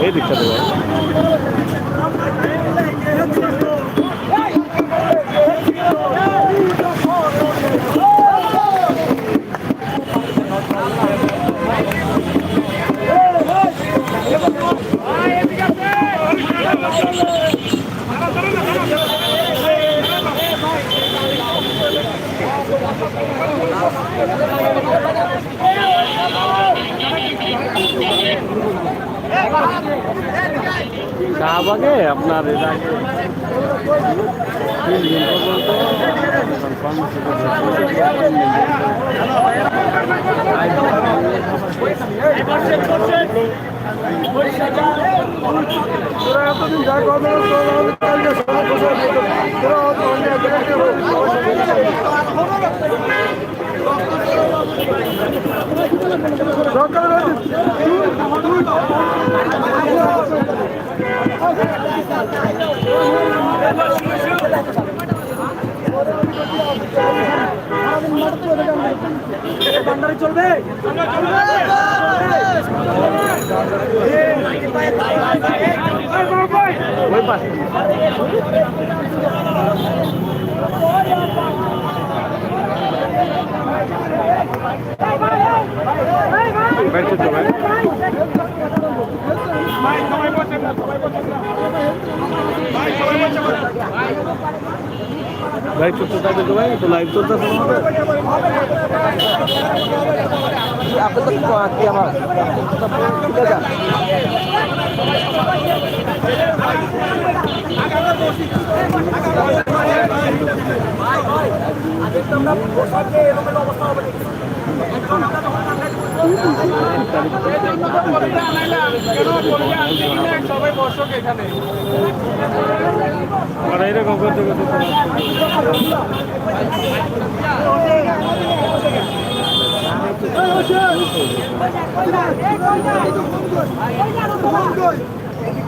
এই দিকটা দেবে আপনার এর আগে তিন দিন পর্যন্ত কর্মসূচি তো ভাই ভাই চলতে থাকবে তো ভাই তো লাইভ চলতেছে আমাদের আর এরকম করতে করতে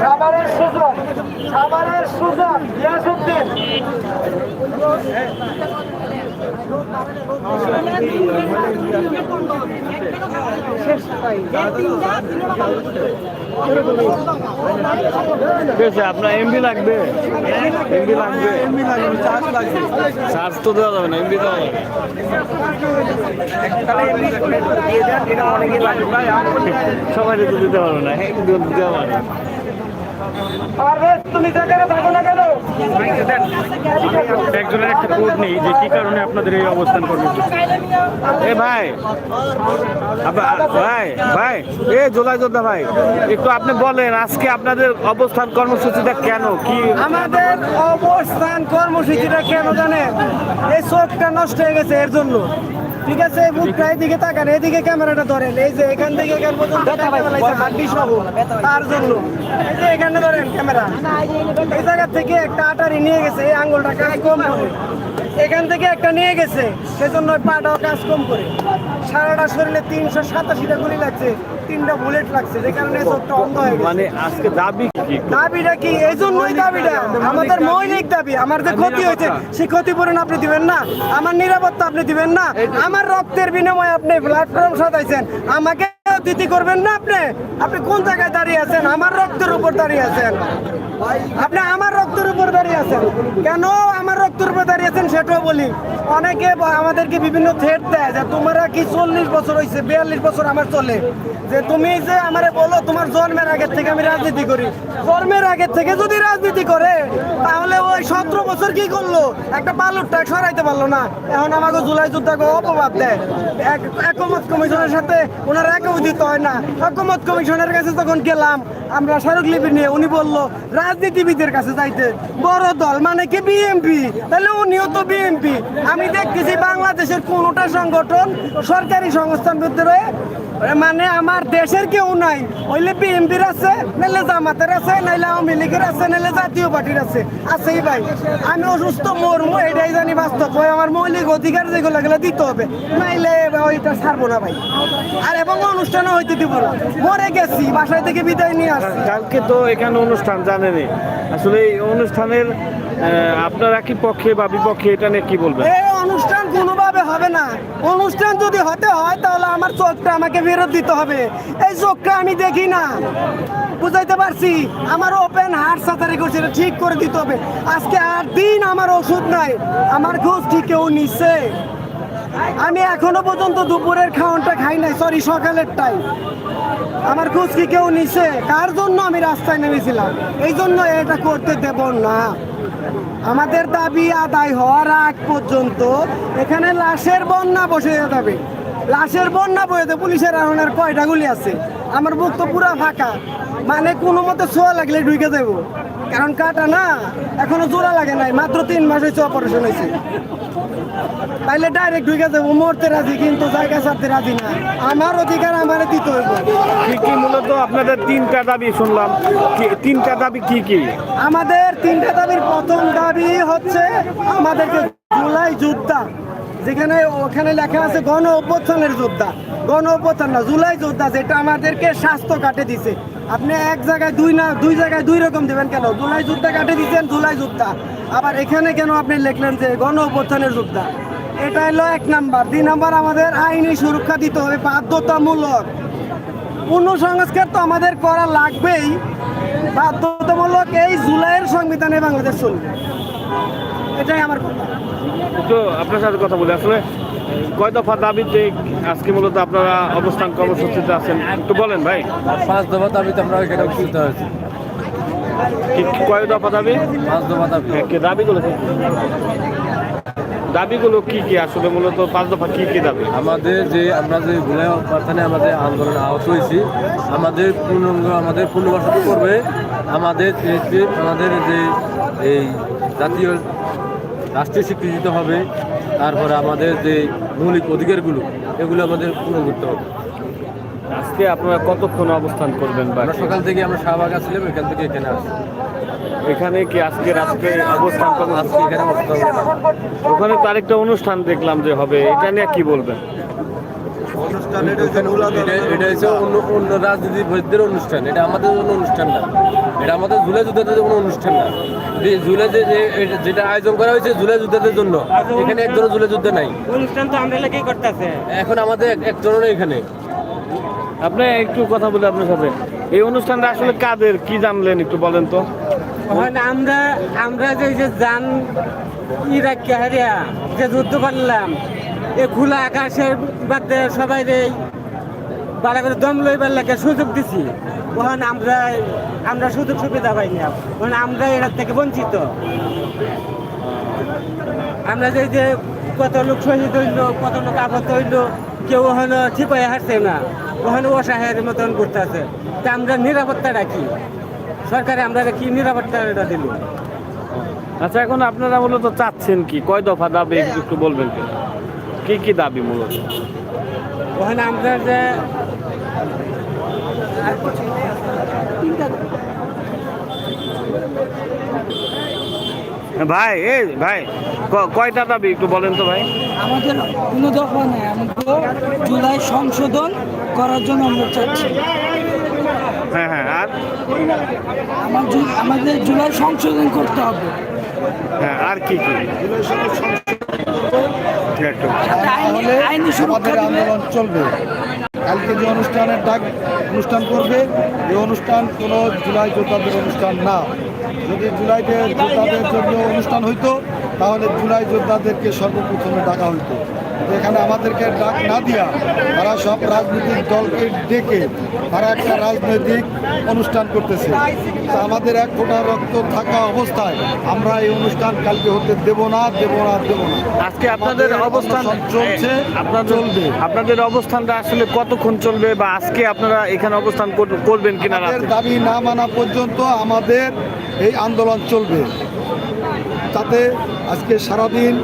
সাভারের সুজন সাভারের সুজন আছে আপনার এমবি লাগবে এমবি লাগবে? এমবি লাগবে চার্জ লাগবে? চার্জ তো দেওয়া যাবে না এমবি দেওয়া যাবে সবাই তো দিতে পারবে না দিতে পারবে একজনের একটা কোড নেই যে কি কারণে আপনাদের এই অবস্থান কর্মসূচি এ ভাই ভাই ভাই এ জোলাই যোদ্ধা ভাই একটু আপনি বলেন আজকে আপনাদের অবস্থান কর্মসূচিটা কেন? কি আমাদের অবস্থান কর্মসূচিটা কেন জানেন? এই চোখটা নষ্ট হয়ে গেছে এর জন্য। ঠিক আছে মুখটা এদিকে তাকান এদিকে ক্যামেরাটা ধরেন। এই যে এখান থেকে এখান পর্যন্ত হাড্ডি সহ তার জন্য। এই যে এখানে ধরেন ক্যামেরা। এই জায়গা থেকে একটা আটারি নিয়ে গেছে এই আঙ্গুলটা কাজ কম করে এখান থেকে একটা নিয়ে গেছে সেজন্য পাটাও কাজ কম করে। সারাটা শরীরে তিনশো সাতাশিটা গুলি লাগছে তিনটা বুলেট লাগছে যে কারণে চোখটা অন্ধ হয়ে গেছে। মানে আজকে দাবি কি দাবিটা কি? এই জন্যই দাবিটা। আমাদের মৌলিক দাবি আমার যে ক্ষতি হয়েছে সেই ক্ষতিপূরণ আপনি দিবেন না আমার নিরাপত্তা আপনি দিবেন না। আমার রক্তের বিনিময়ে আপনি প্ল্যাটফর্ম সাজাইছেন আমাকে অতিথি করবেন না আপনি? আপনি কোন জায়গায় দাঁড়িয়ে আছেন? আমার রক্তের উপর দাঁড়িয়ে আছেন। আপনি আমার রক্তের উপর দাঁড়িয়ে আছেন। কেন আমার রক্তের উপর দাঁড়িয়ে আছেন সেটাও বলি। অনেকে আমাদেরকে বিভিন্ন থ্রেট দেয় যে, তোমরা কি চল্লিশ বছর হয়েছে বিয়াল্লিশ বছর আমার চলে। যে তুমি যে আমারে বলো, তোমার জন্মের আগের থেকে আমি রাজনীতি করি। জন্মের আগের থেকে যদি রাজনীতি করে, তাহলে ওই সতেরো বছর কি করল? একটা বালুর ট্যাগ সরাইতে পারল না। এখন আমাকে জুলাই যুদ্ধাকে অপবাদ দেয়। এক- একমত কমিশনের সাথে ওনার একমত দিতে হয় না। হকমত কমিশনের কাছে যখন গেলাম, আমরা স্মারকলিপি নিয়ে উনি বলল, রাজনীতিবিদের কাছে যাইতে বড় দল মানে কি বিএমপি তাহলে উনিও তো বিএমপি আমি দেখতেছি বাংলাদেশের কোনোটা সংগঠন সরকারি সংস্থার ভিতরে মানে আমার দেশের কেউ নাই। হইলে বিএনপির আছে নাইলে জামাতের আছে নাইলে আওয়ামী লীগের আছে নাইলে জাতীয় পার্টির আছে। আছেই ভাই। আমি অসুস্থ মরমু এটাই জানি বাস্তব। ভাই আমার মৌলিক অধিকার যেগুলো গেলে দিতে হবে। নাইলে ওইটা ছাড়বো না ভাই। আর এবং অনুষ্ঠানও হইতে দিব না। মরে গেছি বাসায় থেকে বিদায় নিয়ে আসছি। কালকে তো এখানে অনুষ্ঠান জানেনই। আসলে এই অনুষ্ঠানের আপনারা কি পক্ষে বা বিপক্ষে এটা নিয়ে কি বলবেন? এই অনুষ্ঠান কোনোভাবে হবে না। অনুষ্ঠান যদি হতে হয়, তাহলে আমার চোখটা আমাকে ফেরত দিতে হবে। এই চোখটা আমি দেখি না। বুঝাইতে পারছি? আমার ওপেন হার্ট সার্জারি করছে এটা ঠিক করে দিতে হবে। আজকে আট দিন আমার ওষুধ নাই। আমার খোঁজ ঠিক কেউ নিচ্ছে আমি এখনও পর্যন্ত দুপুরের খাওয়ানটা খাই নাই সরি সকালের টাইম আমার খোঁজ কি কেউ নিছে। কার জন্য আমি রাস্তায় নেমেছিলাম? এই জন্য এটা করতে দেব না। আমাদের দাবি আদায় হওয়ার আগ পর্যন্ত এখানে লাশের বন্যা বসে যাবে। লাশের বন্যা বইতে পুলিশের আহনের কয়টা গুলি আছে। আমার বুক তো পুরা ফাঁকা। মানে কোনো মতে ছোঁয়া লাগলে ঢুকে দেব কারণ কাটা না, এখনও জোড়া লাগে নাই, মাত্র তিন মাস হয়েছে অপারেশন হয়েছে। তাইলে ডাইরেক্ট ঢুকে দেবো মরতে রাজি কিন্তু জায়গা ছাড়তে রাজি না। আমার অধিকার আমার দিতে হইব। কি কি মূলত আপনাদের তিনটা দাবি শুনলাম। তিনটা দাবি কি কি? আমাদের তিনটা দাবির প্রথম দাবি হচ্ছে আমাদেরকে জুলাই যোদ্ধা যেখানে ওখানে লেখা আছে গণ অভ্যুত্থানের যোদ্ধা। গণ অভ্যুত্থান না জুলাই যোদ্ধা যেটা আমাদেরকে স্বাস্থ্য কাটে দিছে। আপনি এক জায়গায় দুই না দুই জায়গায় দুই রকম দেবেন কেন? জুলাই যোদ্ধা কাটে দিচ্ছেন জুলাই যোদ্ধা আবার এখানে কেন আপনি লিখলেন যে গণ অভ্যুত্থানের যোদ্ধা এটা হলো এক নাম্বার। দুই নাম্বার, আমাদের আইনি সুরক্ষা দিতে হবে বাধ্যতামূলক। পূর্ণ সংস্কার তো আমাদের করা লাগবেই। বাধ্যতামূলক এই জুলাইয়ের সংবিধানে বাংলাদেশ চলবে। এটাই আমার কথা। তো আপনার সাথে কথা বলে, আসলে কয় দফা দাবিতে আজকে মূলত আপনারা অবস্থান কর্মসূচিতে আছেন? একটু বলেন ভাই। পাঁচ দফা দাবিতে আমরা এখানে উপস্থিত হয়েছি। কয় দফা দাবি? পাঁচ দফা দাবি। হ্যাঁ, দাবিগুলো কি? দাবিগুলো কি কি আসলে মূলত পাঁচ দফা কি কি দাবি? আমাদের যে আমরা যে ভুলে প্রার্থনে আমাদের আন্দোলনে আহত হয়েছি আমাদের পূর্ণাঙ্গ আমাদের পুনর্বাসন করবে আমাদের আমাদের যে এই জাতীয় রাষ্ট্রীয় স্বীকৃতি হবে তারপরে আমাদের যে মৌলিক অধিকারগুলো এগুলো আমাদের পূরণ করতে হবে। আজকে আপনারা কতক্ষণ অবস্থান করবেন বা সকাল থেকে আমরা শাহবাগ আসলাম এখান থেকে এখানে আসি এখানে কি আজকে রাত্রে অবস্থান করবেন? আজকে এখানে অবস্থান। ওখানে তো আরেকটা অনুষ্ঠান দেখলাম যে হবে এটা নিয়ে কি বলবেন? এটা- এটা হচ্ছে অন্য অন্য রাজনীতিবিদদের অনুষ্ঠান এটা আমাদের জন্য অনুষ্ঠান না। এটা আমাদের জুলাই যুদ্ধের কোনো অনুষ্ঠান না। যে জুলাই যে যে- যেটা আয়োজন করা হয়েছে জুলাই যুদ্ধের জন্য এখানে একজনও জুলাই যুদ্ধ নাই। অনুষ্ঠান তো আমরা লেগেই করতেছে। এখন আমাদের এক- একজনও এখানে। আপনি একটু কথা বলে আপনার সাথে। এই অনুষ্ঠানটা আসলে কাদের? কি জানলেন একটু বলেন তো। আমরা আমরা যে যে যান ইরাক হারিয়া যে যুদ্ধ করলাম এ খোলা আকাশের বাদে সবাই রে বাড়া করে দম লইবার লাগে সুযোগ দিছি। ওখানে আমরা আমরা সুযোগ সুবিধা পাই না ওখানে আমরা এটার থেকে বঞ্চিত। আমরা যে যে কত লোক শহীদ হইল কত লোক আহত হইল কেউ ওখানে ঠিপাই হারছে না। ওখানে অসহায়ের মতন করতে আছে তা আমরা নিরাপত্তা রাখি। সরকারে আমরা কি নিরাপত্তা এটা দিল? আচ্ছা এখন আপনারা মূলত চাচ্ছেন কি? কয় দফা দাবি একটু বলবেন কি? কি দাবি মূলত? ওখানে আমরা যে ভাই এ ভাই ক- কয়টা দাবি একটু বলেন তো ভাই? আমাদের কোনো দফা নেই আমাদের জুলাই সংশোধন করার জন্য আমরা চাচ্ছি হ্যাঁ হ্যাঁ আর? আমার আমাদের জুলাই সংশোধন করতে হবে। হ্যাঁ আর কি কি? জুলাই একটু আমাদের আন্দোলন চলবে। কালকে যে অনুষ্ঠানের ডাক অনুষ্ঠান করবে এই অনুষ্ঠান কোনো জুলাই যোদ্ধাদের অনুষ্ঠান না। যদি জুলাইতে যোদ্ধাদের জন্য অনুষ্ঠান হইতো তাহলে জুলাই যোদ্ধাদেরকে সর্বপ্রথমে ডাকা হইতো। এখানে আমাদেরকে ডাক না দিয়া তারা সব রাজনৈতিক দলকে ডেকে তারা একটা রাজনৈতিক অনুষ্ঠান করতেছে। আমাদের এক ফোঁটা রক্ত থাকা অবস্থায় আমরা এই অনুষ্ঠান কালকে হতে দেব না দেব না দেব না। আজকে আপনাদের অবস্থান চলছে, আপনার চলবে। আপনাদের অবস্থানটা আসলে কতক্ষণ চলবে বা আজকে আপনারা এখানে অবস্থান করবেন কিনা দাবি না মানা পর্যন্ত আমাদের এই আন্দোলন চলবে। তাতে আজকে সারাদিন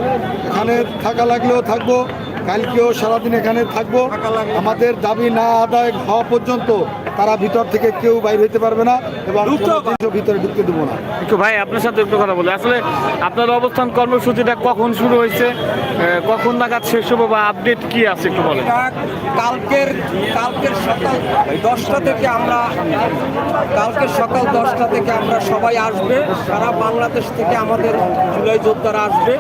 এখানে থাকা লাগলেও থাকব কালকেও সারাদিন এখানে থাকব। আমাদের দাবি না আদায় হওয়া পর্যন্ত তারা ভিতর থেকে কেউ বাইরে হইতে পারবে না এবং ভিতরে ঢুকতে দেবো না। একটু ভাই আপনার সাথে একটু কথা বলি। আসলে আপনার অবস্থান কর্মসূচিটা কখন শুরু হয়েছে? কখন নাগাদ শেষ হবে বা আপডেট কি আছে একটু বলেন। এটা কালকের কালকের সকাল দশটা থেকে আমরা কালকের সকাল দশটা থেকে আমরা সবাই আসবে। সারা বাংলাদেশ থেকে আমাদের জুলাই যোদ্ধারা আসবে।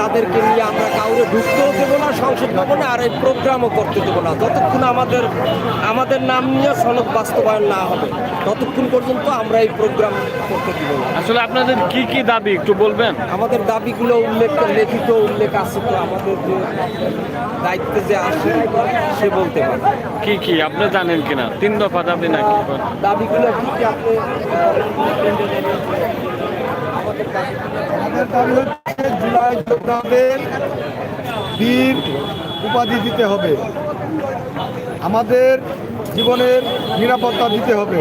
তাদেরকে নিয়ে আমরা কাউরে ঢুকতেও দেবো না সংসদ ভবনে আর এই প্রোগ্রামও করতে দেবো না। যতক্ষণ আমাদের আমাদের নাম নিয়ে সনদ বাস্তবায়ন না হবে। ততক্ষণ পর্যন্ত আমরা এই প্রোগ্রাম করতে দিব আসলে আপনাদের কি কি দাবি একটু বলবেন? আমাদের দাবিগুলো উল্লেখ লিখিত উল্লেখ আছে তো আমাদের যে দায়িত্বে যে আসে সে বলতে পারে। কি কি? আপনি জানেন কিনা? তিন দফা দাবি নাকি? দাবিগুলো কি কি আপনি আমাদের দাবি হচ্ছে জুলাই যোদ্ধাদের বীর উপাধি দিতে হবে। আমাদের জীবনের নিরাপত্তা দিতে হবে।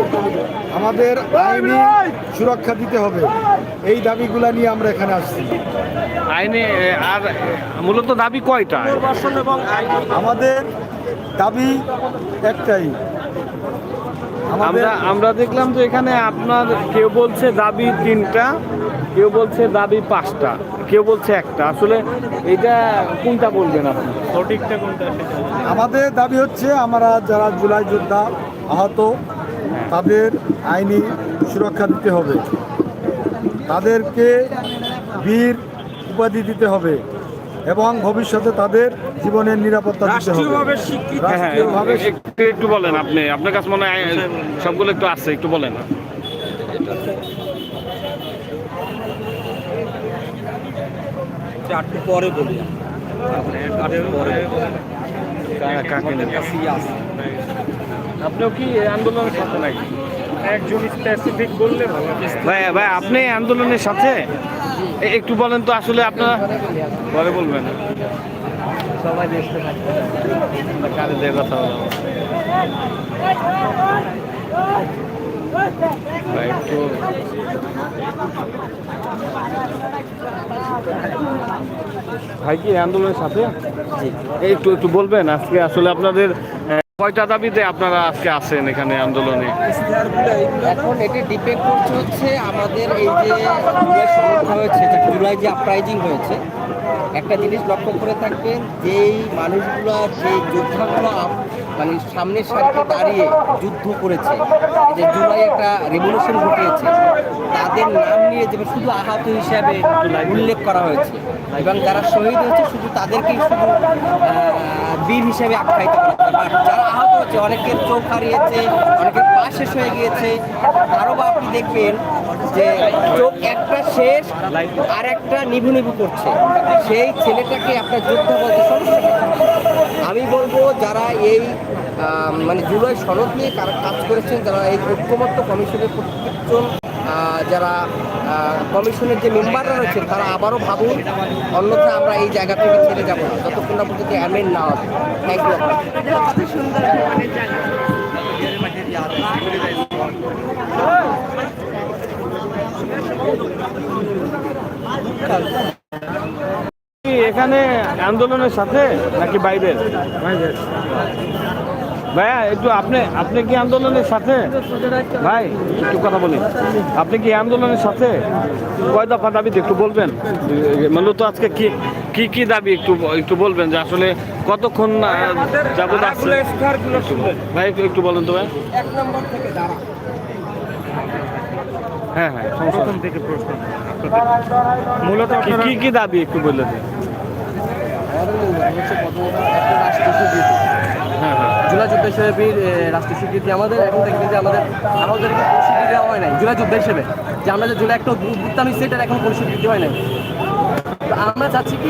আমাদের আইনি সুরক্ষা দিতে হবে। এই দাবিগুলো নিয়ে আমরা এখানে আসছি। আইনে আর মূলত দাবি কয়টা? এবং আমাদের দাবি একটাই আমরা আমরা দেখলাম যে এখানে আপনার কেউ বলছে দাবি তিনটা কেউ বলছে দাবি পাঁচটা কেউ বলছে একটা। আসলে এটা কোনটা বলবেন আপনি? সঠিকটা কোনটা আমাদের দাবি হচ্ছে আমরা যারা জুলাই যোদ্ধা আহত তাদের আইনি সুরক্ষা দিতে হবে। তাদেরকে বীর উপাধি দিতে হবে। এবং ভবিষ্যতে তাদের জীবনের নিরাপত্তা দিতে হবে। রাষ্ট্রীয়ভাবে হ্যাঁ হ্যাঁ একটু একটু বলেন আপনি। আপনার কাছে মনে হয় সবগুলো একটু আছে একটু বলেন। চারটে পরে বলি। আপনিও কি আন্দোলনের সাথে নাকি? একজন স্পেসিফিক বললে ভালো। হতো। ভাই ভাই আপনি আন্দোলনের সাথে? একটু বলেন তো আসলে আপনারা পরে বলবেন। সবাই ব্যস্ত কারে দিয়ে কথা বলা ভাই একটু ভাই কি আন্দোলনের সাথে? এই একটু একটু বলবেন আজকে আসলে আপনাদের কয়টা দাবিতে আপনারা আজকে আছেন এখানে আন্দোলনে? এখন এটি ডিপেন্ড করছে হচ্ছে। আমাদের এই যে জুলাই সমর্থা হয়েছে জুলাই যে আপরাইজিং হয়েছে, একটা জিনিস লক্ষ্য করে থাকবেন, যেই মানুষগুলো যে যোদ্ধাগুলো মানে সামনের সারিতে দাঁড়িয়ে যুদ্ধ করেছে। যে জুলাই একটা রেভলিউশন ঘটিয়েছে। তাদের নাম নিয়ে যে শুধু আহত হিসাবে উল্লেখ করা হয়েছে, এবং যারা শহীদ হয়েছে শুধু তাদেরকেই শুধু বীর হিসাবে আখ্যায়িত করা বাট যারা আহত হচ্ছে অনেকের চোখ হারিয়েছে, অনেকের পা শেষ হয়ে গিয়েছে। আরও আপনি দেখবেন যে চোখ একটা শেষ আর একটা নিভু নিভু করছে। সেই ছেলেটাকে আপনার যোদ্ধা বলতে সমস্যা আমি বলব যারা এই মানে জুলাই সনদ নিয়ে কারা কাজ করেছেন যারা এই ঐক্যমত্য কমিশনের প্রত্যেকজন যারা কমিশনের যে মেম্বাররা রয়েছেন তারা আবারও ভাবুন অন্যথা আমরা এই জায়গা থেকে ছেড়ে যাব না। যতক্ষণ না পর্যন্ত অ্যামেন্ড না হবে। থ্যাংক ইউ এখানে আন্দোলনের সাথে নাকি বাইরের ভাইয়া একটু আপনি আপনি কি আন্দোলনের সাথে? ভাই একটু কথা বলি। আপনি কি আন্দোলনের সাথে? কয় দফা দাবিতে একটু বলবেন? মূলত আজকে কি কি কি দাবি একটু একটু বলবেন যে আসলে কতক্ষণ আসছে ভাই একটু বলেন তো ভাই। হ্যাঁ হ্যাঁ প্রথম থেকে প্রশ্ন মূলত কি- আপনারা কি কি দাবি একটু হ্যাঁ হ্যাঁ। জুলাই যুদ্ধ হিসেবে রাষ্ট্রীয় স্বীকৃতি আমাদের এখন থেকে যে আমাদের আমাদেরকে কোনো স্বীকৃতি দেওয়া হয় নাই। জুলা যুদ্ধ হিসেবে। যে আমরা যে জুলাই একটা উত্থান হয়েছে এটার এখন কোনো স্বীকৃতি হয় নাই। আমরা চাচ্ছি কি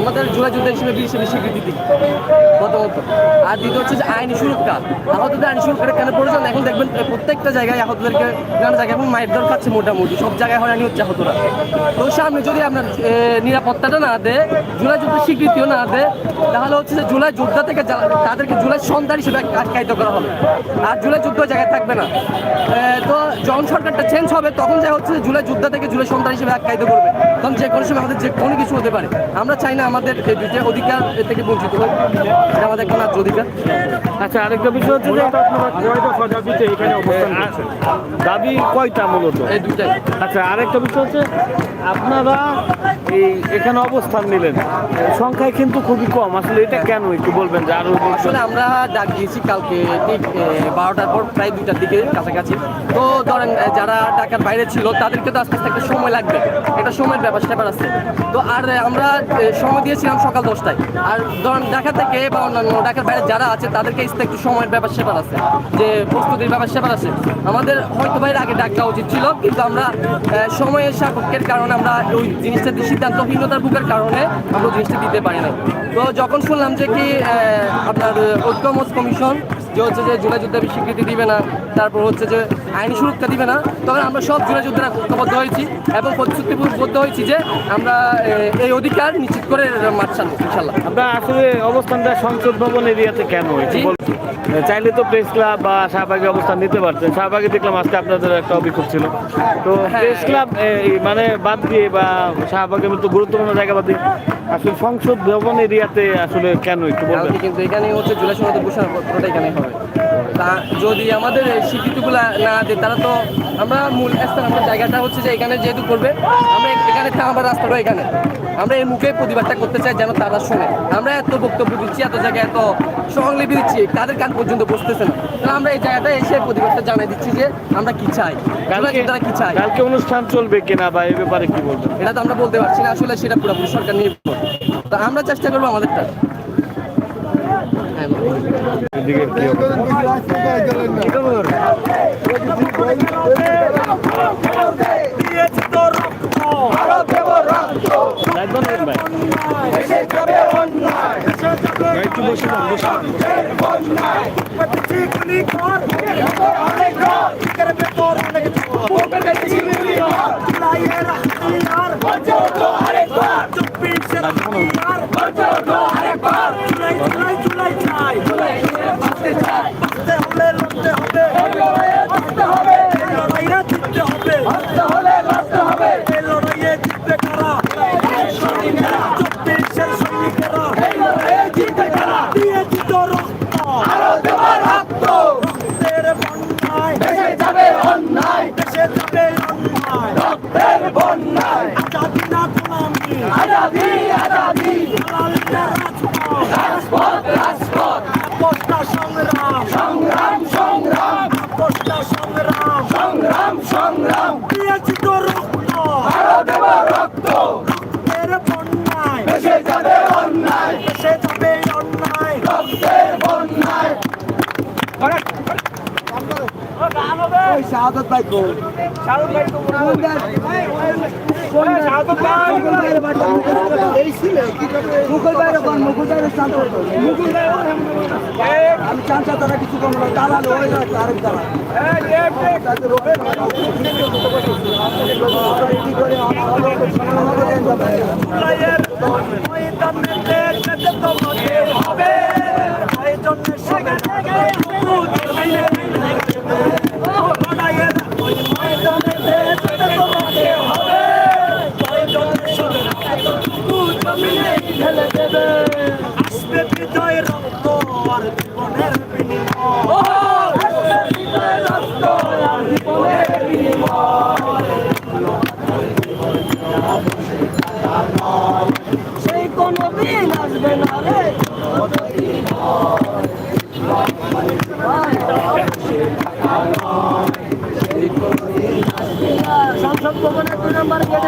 আমাদের যুদ্ধ হিসেবে হিসেবে স্বীকৃতি দিক প্রথমত। আর দ্বিতীয় হচ্ছে যে আইনি সুরক্ষা। আহতদের আইনি সুরক্ষাটা কেন প্রয়োজন? এখন দেখবেন প্রত্যেকটা জায়গায় আহতদেরকে নানা জায়গায় এবং মায়ের দর খাচ্ছে মোটামুটি। সব জায়গায় হয়রানি হচ্ছে আহতরা। তো সামনে যদি আপনার নিরাপত্তাটা না দেয়, জুলাই যুদ্ধের স্বীকৃতিও না দেয়, তাহলে হচ্ছে যে জুলাই যোদ্ধা থেকে তাদেরকে জুলাই সন্তান হিসেবে আখ্যায়িত করা হবে। আর জুলাই যুদ্ধ জায়গায় থাকবে না। তো যখন সরকারটা চেঞ্জ হবে, তখন যা হচ্ছে জুলাই যোদ্ধা থেকে জুলাই সন্তান হিসেবে আখ্যায়িত করবে। তখন যে কোনো সময় আমাদের যে কোনো কিছু হতে পারে। আমরা চাই না আমাদের এই দুইটা অধিকার এর থেকে বঞ্চিত হোক। এটা আমাদের একটা ন্যায্য অধিকার। আচ্ছা আরেকটা বিষয় হচ্ছে যে দাবিতে এখানে অবস্থান দাবি কয়টা মূলত? এই দুইটাই। আচ্ছা আরেকটা বিষয় হচ্ছে আপনারা এই এখানে অবস্থান নিলেন। সংখ্যায় কিন্তু খুবই কম। আসলে এটা কেন? একটু বলবেন যে আরও আসলে আমরা ডাক দিয়েছি কালকে ঠিক বারোটার পর প্রায় দুইটার দিকে কাছাকাছি। তো ধরেন যারা ঢাকার বাইরে ছিল তাদেরকে তো আস্তে আস্তে একটা সময় লাগবে। একটা সময়ের ব্যাপার স্যাপার আছে। তো আর আমরা সময় দিয়েছিলাম সকাল দশটায়। আর ধরেন ঢাকা থেকে বা অন্যান্য ঢাকার বাইরে যারা আছে, তাদেরকে একটু সময়ের ব্যাপার স্যাপার আছে, যে প্রস্তুতির ব্যাপার স্যাপার আছে। আমাদের হয়তো বাইরে আগে ডাকা উচিত ছিল, কিন্তু আমরা সময়ের সাপেক্ষের কারণে আমরা ওই জিনিসটা দিয়ে সিদ্ধান্তহীনতার বুকের কারণে আমরা জিনিসটা দিতে পারি না তো যখন শুনলাম যে কি আপনার ঐক্যমত কমিশন, যে হচ্ছে যে জুলাই যুদ্ধের স্বীকৃতি দিবে না তারপর হচ্ছে যে আইনি সুরক্ষা দিবে না তখন আমরা সব জুলাই যুদ্ধের ঐক্যবদ্ধ হয়েছি এবং প্রতিশ্রুতিবদ্ধ হয়েছি যে আমরা এই অধিকার নিশ্চিত করে মাঠ ছাড়বো ইনশাল্লাহ আপনার আসলে অবস্থানটা সংসদ ভবন এরিয়াতে কেন। বলবেন? চাইলে তো প্রেস ক্লাব বা শাহবাগে অবস্থান নিতে পারতেন শাহবাগে দেখলাম আজকে আপনাদের একটা অভিযোগ ছিল তো হ্যাঁ। প্রেস ক্লাব মানে বাদ দিয়ে বা শাহবাগের মতো গুরুত্বপূর্ণ জায়গা বাদ দিয়ে আসলে সংসদ ভবন এরিয়াতে আসলে কেন একটু বলবেন কিন্তু এখানে হচ্ছে জুলাই সনদের ঘোষণাপত্রটা এখানে হবে তা যদি আমাদের এই স্বীকৃতিগুলো না দেয় তারা তো আমরা মূল স্থান আমাদের জায়গাটা হচ্ছে যে এখানে যেহেতু করবে আমরা এখানে আমার রাস্তাটা এখানে। আমরা এই মুখে প্রতিবাদটা করতে চাই যেন তারা শোনে। আমরা এত বক্তব্য দিচ্ছি এত জায়গায় এত সহলিপি দিচ্ছি তাদের কান পর্যন্ত বসতেছে না। তাহলে আমরা এই জায়গাটা এসে প্রতিবাদটা জানাই দিচ্ছি যে আমরা কি চাই তারা কি চাই কালকে অনুষ্ঠান চলবে কিনা বা এই ব্যাপারে কি বলবেন? এটা তো আমরা বলতে পারছি না আসলে সেটা পুরোপুরি সরকার নির্ভর তা আমরা চেষ্টা করব আমাদেরটা। হ্যাঁ বলুন। এদিকে কি নেবেন ভাই একটু বসে যান, বসে যান। মুকুল বাইরে কোন মুকুল শান্ত মুকুল আমি চান্সা তারা কিছু কম না। দালাল ওই না। তার বিজয় রক্ত আর নাম্বার গেটে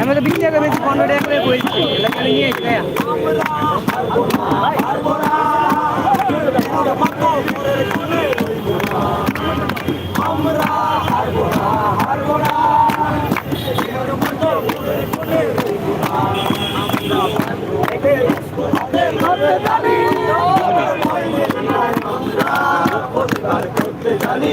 আমি তো বিশ টাকা বেশি পনেরো টাকা করে বলছি এলাকায় নিয়ে জানি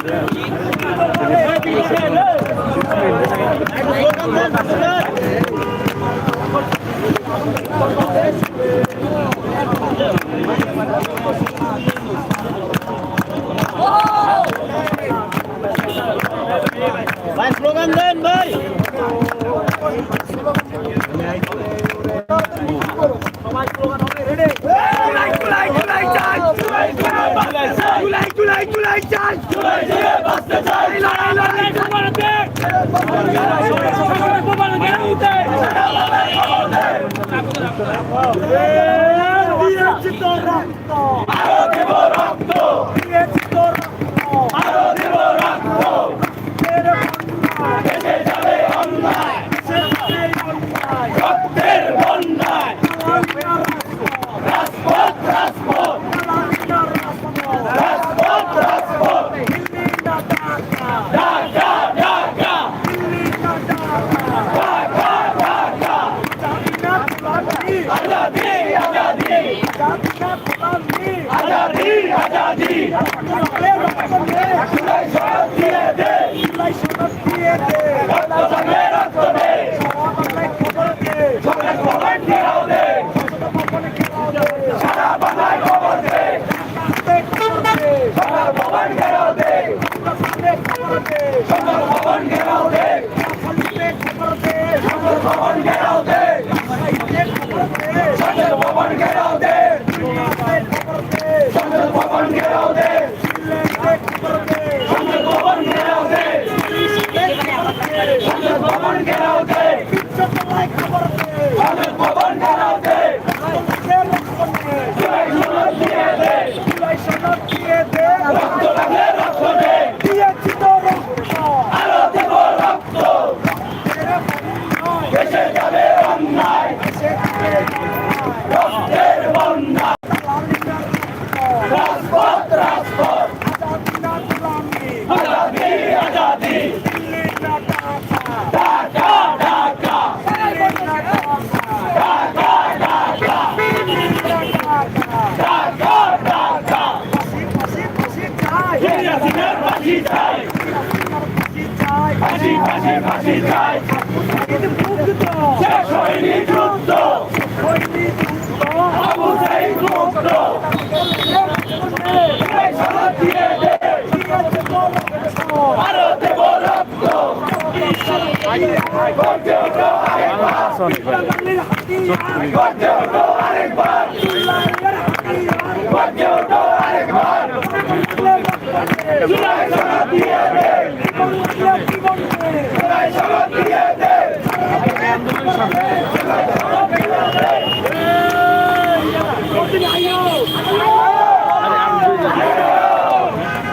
চাচা মিলছে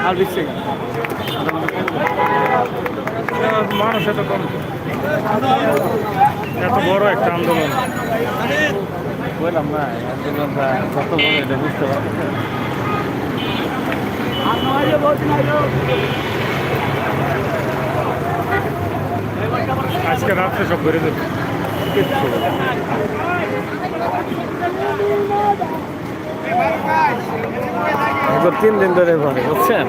আর দিচ্ছে মানুষ এত কম এত বড় একটা আন্দোলন। বললাম না আন্দোলনটা কত বড় এটা বুঝতে পারছি আজকে রাত্রে সব ভরে দেবে তিন দিন ধরে ঘরে বুঝছেন?